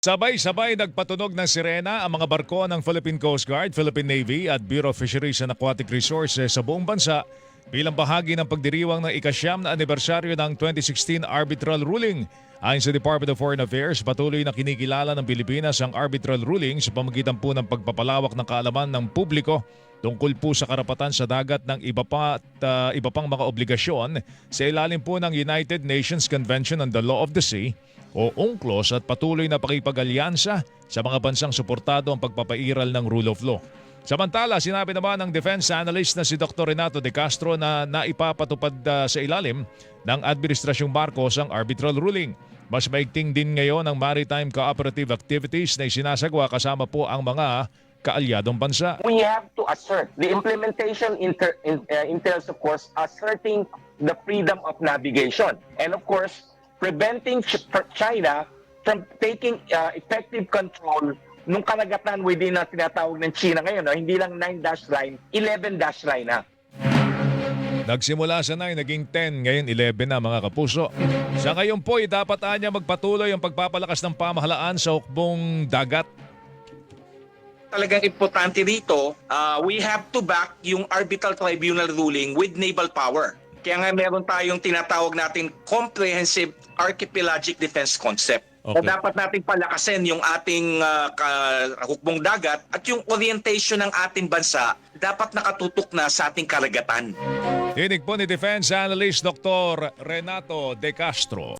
Sabay-sabay nagpatunog ng sirena ang mga barko ng Philippine Coast Guard, Philippine Navy at Bureau of Fisheries and Aquatic Resources sa buong bansa bilang bahagi ng pagdiriwang ng ikasyam na anibersaryo ng 2016 arbitral ruling. Ayon sa Department of Foreign Affairs, patuloy na kinikilala ng Pilipinas ang arbitral ruling sa pamagitan po ng pagpapalawak ng kaalaman ng publiko tungkol po sa karapatan sa dagat ng iba pa at uh, iba pang mga obligasyon sa ilalim po ng United Nations Convention on the Law of the Sea o UNCLOS at patuloy na pakipag-alyansa sa mga bansang suportado ang pagpapairal ng rule of law. Samantala, sinabi naman ng defense analyst na si Dr. Renato De Castro na naipapatupad uh, sa ilalim ng Administrasyong Marcos ang arbitral ruling. Mas maigting din ngayon ang maritime cooperative activities na isinasagwa kasama po ang mga kaalyadong bansa. we have to assert the implementation inter, in, uh, entails of course asserting the freedom of navigation and of course preventing Ch- China from taking uh, effective control nung karagatan within na tinatawag ng China ngayon no? hindi lang 9 dash line 11 dash line na Nagsimula sa 9, naging 10, ngayon 11 na mga kapuso. Sa ngayon po, dapat anya magpatuloy ang pagpapalakas ng pamahalaan sa hukbong dagat talagang importante rito, uh, we have to back yung arbitral tribunal ruling with naval power. Kaya nga meron tayong tinatawag natin comprehensive archipelagic defense concept. Okay. O dapat nating palakasin yung ating uh, hukbong dagat at yung orientation ng ating bansa dapat nakatutok na sa ating karagatan. Tinig po ni Defense Analyst Dr. Renato De Castro.